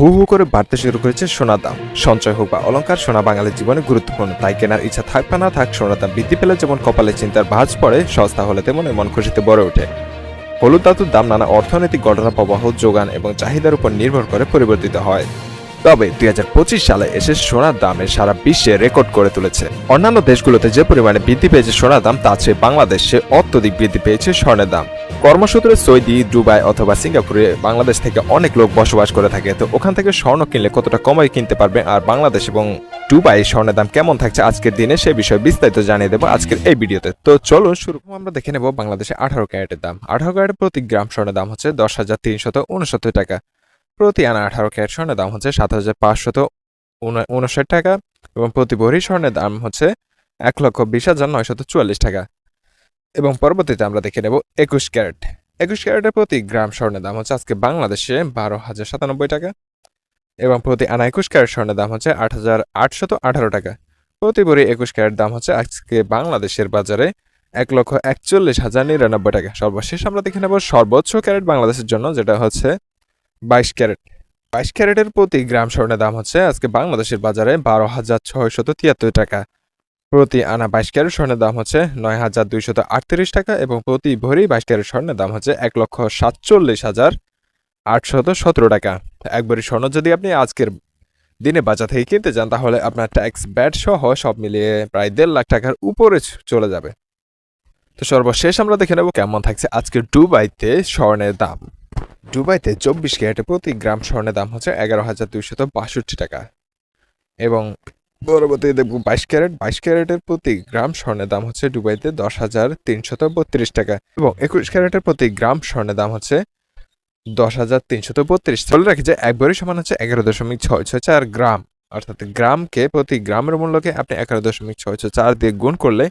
হু হু করে বাড়তে শুরু করেছে সোনার দাম। সঞ্চয় হোক বা অলংকার, সোনা বাঙালির জীবনে গুরুত্বপূর্ণ। তাই কেনার ইচ্ছা থাক বা না থাক সোনার দাম বৃদ্ধি পেলে যেমন কপালে চিন্তার ভাঁজ পড়ে, সস্তা হলে তেমন মন খুশিতে বড়ে ওঠে। হলুদ ধাতুর দাম নানা অর্থনৈতিক ঘটনা, প্রবাহ, যোগান এবং চাহিদার উপর নির্ভর করে পরিবর্তিত হয়। তবে দুই হাজার পঁচিশ সালে এসে সোনার দামে সারা বিশ্বে রেকর্ড করে তুলেছে। অন্যান্য দেশগুলোতে যে পরিমাণে বৃদ্ধি পেয়েছে সোনার দাম তা চেয়ে বাংলাদেশে অত্যধিক বৃদ্ধি পেয়েছে স্বর্ণের দাম। কর্মসূত্রে সৌদি, দুবাই অথবা সিঙ্গাপুরে বাংলাদেশ থেকে অনেক লোক বসবাস করে থাকে। তো ওখান থেকে স্বর্ণ কিনলে কতটা কমে কিনতে পারবে? আর বাংলাদেশ এবং দুবাই স্বর্ণের দাম কেমন থাকছে আজকের দিনে সে বিষয়ে বিস্তারিত জানিয়ে দেবো আজকের এই ভিডিওতে। তো চলো শুরু। আমরা দেখে নেব বাংলাদেশে আঠারো ক্যারেটের দাম। আঠারো ক্যারেটের প্রতি গ্রাম স্বর্ণের দাম হচ্ছে দশ হাজার তিনশত উনসত্তর টাকা। প্রতি আনা আঠারো ক্যারেট স্বর্ণের দাম হচ্ছে সাত হাজার পাঁচশত উনষাট টাকা এবং প্রতি ভরি স্বর্ণের দাম হচ্ছে এক লক্ষ বিশ হাজার নয়শত চুয়াল্লিশ টাকা। এবং পরবর্তীতে আমরা দেখে নেব একুশ ক্যারেট। একুশ ক্যারেটের প্রতি গ্রাম স্বর্ণের দাম হচ্ছে আজকে বাংলাদেশে বারো হাজার সাতানব্বই টাকা এবং প্রতি আনা একুশ ক্যারেট স্বর্ণের দাম হচ্ছে আট হাজার আটশত আঠারো টাকা। প্রতি ভরি একুশ ক্যারেট দাম হচ্ছে আজকে বাংলাদেশের বাজারে এক লক্ষ একচল্লিশ হাজার নিরানব্বই টাকা। সর্বশেষ আমরা দেখে নেব সর্বোচ্চ ক্যারেট বাংলাদেশের জন্য, যেটা হচ্ছে বাইশ ক্যারেট। বাইশ ক্যারেটের প্রতি গ্রাম স্বর্ণের দাম হচ্ছে আজকে বাংলাদেশের বাজারে বারো হাজার ছয়শত তিয়াত্তর টাকা। প্রতি আনা বাইশ ক্যারেট স্বর্ণের দাম হচ্ছে নয় হাজার দুইশত আটত্রিশ টাকা এবং প্রতি ভরি বাইশ ক্যারেট স্বর্ণের দাম হচ্ছে এক লক্ষ সাতচল্লিশ হাজার আটশত সতেরো টাকা। এক ভরি স্বর্ণ যদি আপনি আজকের দিনে বাজার থেকে কিনতে যান, তাহলে আপনার ট্যাক্স ব্যাট সহ সব মিলিয়ে প্রায় দেড় লাখ টাকার উপরে চলে যাবে। তো সর্বশেষ আমরা দেখে নেব কেমন থাকছে আজকের ডুবাইতে স্বর্ণের দাম। দুবাইতে চব্বিশ ক্যারেটে প্রতি গ্রাম স্বর্ণের দাম হচ্ছে এগারো হাজার দুইশত বাষট্টি টাকা। এবং পরবর্তীতে দেখব বাইশ ক্যারেট। বাইশ ক্যারেটের প্রতি গ্রাম স্বর্ণের দাম হচ্ছে দুবাইতে দশ হাজার তিনশত বত্রিশ টাকা এবং একুশ ক্যারেটের প্রতি গ্রাম স্বর্ণের দাম হচ্ছে দশ হাজার তিনশত বত্রিশ বলে রাখি যে এক একবারই সমান হচ্ছে এগারো দশমিক ছয় ছয় চার গ্রাম। অর্থাৎ গ্রামকে প্রতি গ্রামের মূল্যকে আপনি এগারো দশমিক ছয় ছয় চার দিয়ে গুণ করলে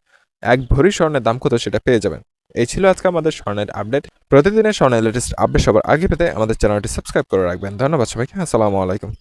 এক ভরি স্বর্ণের দাম কত সেটা পেয়ে যাবেন। এই ছিল আজকে আমাদের স্বর্ণের আপডেট। প্রতিদিনের স্বর্ণের লেটেস্ট আপডেট সবার আগে পেতে আমাদের চ্যানেলটি সাবস্ক্রাইব করে রাখবেন। ধন্যবাদ সবাইকে। আসসালামু আলাইকুম।